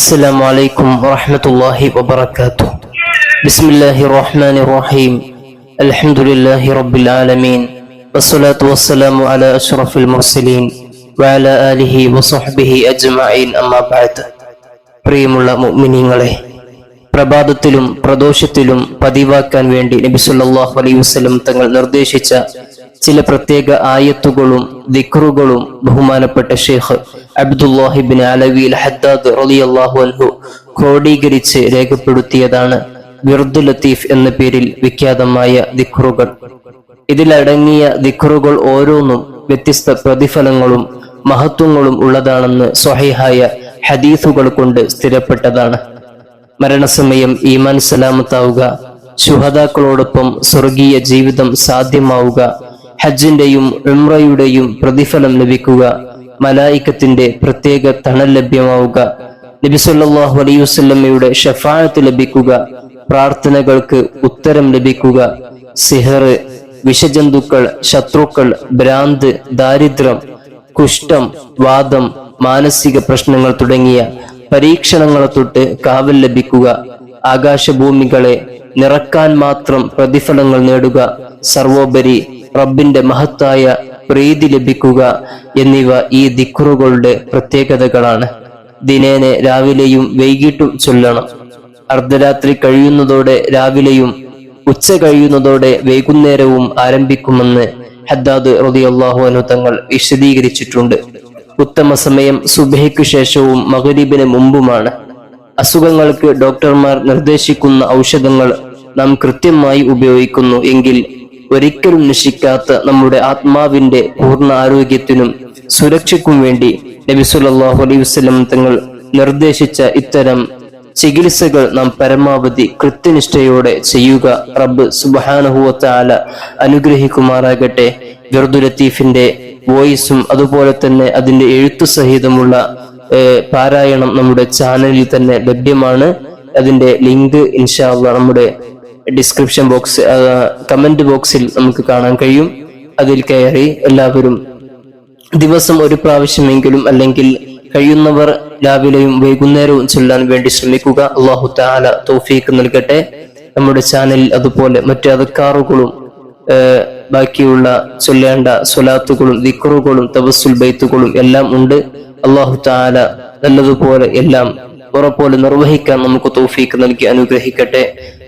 السلام عليكم ورحمة الله وبركاته بسم الله الرحمن الرحيم الحمد لله رب العالمين والصلاة والسلام على أشرف المرسلين وعلى آله وصحبه أجمعين أما بعد പ്രിയമുള്ള മുഅ്മിനീങ്ങളെ പ്രഭാതത്തിലും പ്രദോഷത്തിലും പതിവാക്കാൻ വേണ്ടി നബി സല്ലല്ലാഹു അലൈഹി വസല്ലം തങ്ങൾ നിർദ്ദേശിച്ച ചില പ്രത്യേക ആയത്തുകളും ദിക്റുകളും ബഹുമാനപ്പെട്ട ഷെയ്ഖ് അബ്ദുല്ലാഹിബിൻ അലവിൽ ഹദ്ദാദ് റളിയല്ലാഹു അൻഹു ക്രോഡീകരിച്ച് രേഖപ്പെടുത്തിയതാണ് വിർദു ലത്തീഫ് എന്ന പേരിൽ വിഖ്യാതമായ ദിക്റുകൾ. ഇതിലടങ്ങിയ ദിക്റുകൾ ഓരോന്നും വ്യത്യസ്ത പ്രതിഫലങ്ങളും മഹത്വങ്ങളും ഉള്ളതാണെന്ന് സ്വഹീഹായ ഹദീസുകൾ കൊണ്ട് സ്ഥിരപ്പെട്ടതാണ്. മരണസമയം ഈമാൻ സലാമത്താവുക ശുഹദാക്കളോടൊപ്പം സ്വർഗീയ ജീവിതം സാധ്യമാവുക ഹജ്ജിന്റെയും ഉംറയുടെയും പ്രതിഫലം ലഭിക്കുക. മലായിക്കത്തിന്റെ പ്രത്യേക തണൽ ലഭ്യമാവുക. നബി സല്ലല്ലാഹു ഷഫായത്ത് ലഭിക്കുക. പ്രാർത്ഥനകൾക്ക് ഉത്തരം ലഭിക്കുക. സിഹർ വിഷജന്തുക്കൾ ശത്രുക്കൾ ഭ്രാന്ത് ദാരിദ്ര്യം കുഷ്ഠം വാദം മാനസിക പ്രശ്നങ്ങൾ തുടങ്ങിയ പരീക്ഷണങ്ങളെ തൊട്ട് കാവൽ ലഭിക്കുക. ആകാശഭൂമികളെ നിറക്കാൻ മാത്രം പ്രതിഫലങ്ങൾ നേടുക. സർവോപരി റബ്ബിന്റെ മഹത്തായ പ്രീതി ലഭിക്കുക എന്നിവ ഈ ദിക്റുകളുടെ പ്രത്യേകതകളാണ്. ദിനേനെ രാവിലെയും വൈകിട്ടും ചൊല്ലണം. അർദ്ധരാത്രി കഴിയുന്നതോടെ രാവിലെയും ഉച്ച കഴിയുന്നതോടെ വൈകുന്നേരവും ആരംഭിക്കുമെന്ന് ഹദ്ദാദ് റളിയല്ലാഹു അൻഹു തങ്ങൾ വിശദീകരിച്ചിട്ടുണ്ട്. ഉത്തമ സമയം സുബഹയ്ക്കു ശേഷവും മകരീബിന് മുമ്പുമാണ്. അസുഖങ്ങൾക്ക് ഡോക്ടർമാർ നിർദ്ദേശിക്കുന്ന ഔഷധങ്ങൾ നാം കൃത്യമായി ഉപയോഗിക്കുന്നു എങ്കിൽ ഒരിക്കലും നശിക്കാത്ത നമ്മുടെ ആത്മാവിന്റെ പൂർണ ആരോഗ്യത്തിനും സുരക്ഷയ്ക്കും വേണ്ടി നബി സല്ലല്ലാഹു അലൈഹി വസ്ലം തങ്ങൾ നിർദ്ദേശിച്ച ഇത്തരം ചികിത്സകൾ നാം പരമാവധി കൃത്യനിഷ്ഠയോടെ ചെയ്യുക റബ്ബ് സുബാനഹുവത്താല അനുഗ്രഹിക്കുമാറാകട്ടെ. ജർദു ലത്തീഫിന്റെ വോയിസും അതുപോലെ തന്നെ അതിന്റെ എഴുത്തു സഹിതമുള്ള പാരായണം നമ്മുടെ ചാനലിൽ തന്നെ ലഭ്യമാണ്. അതിന്റെ ലിങ്ക് ഇൻഷാല്ല നമ്മുടെ ഡിസ്ക്രിപ്ഷൻ ബോക്സ് കമന്റ് ബോക്സിൽ നമുക്ക് കാണാൻ കഴിയും. അതിൽ കയറി എല്ലാവരും ദിവസം ഒരു പ്രാവശ്യമെങ്കിലും അല്ലെങ്കിൽ കഴിയുന്നവർ രാവിലെയും വൈകുന്നേരവും ചൊല്ലാൻ വേണ്ടി ശ്രമിക്കുക. അള്ളാഹു താല തോഫീക്ക് നൽകട്ടെ. നമ്മുടെ ചാനലിൽ അതുപോലെ മറ്റു അതക്കാറുകളും ബാക്കിയുള്ള ചൊല്ലേണ്ട സ്വലാത്തുകളും ദിക്റുകളും തവസുൽ ബൈത്തുകളും എല്ലാം ഉണ്ട്. അള്ളാഹു താല നല്ലതുപോലെ എല്ലാം ഉറപ്പോലെ നിർവഹിക്കാൻ നമുക്ക് തോഫീക്ക് നൽകി അനുഗ്രഹിക്കട്ടെ.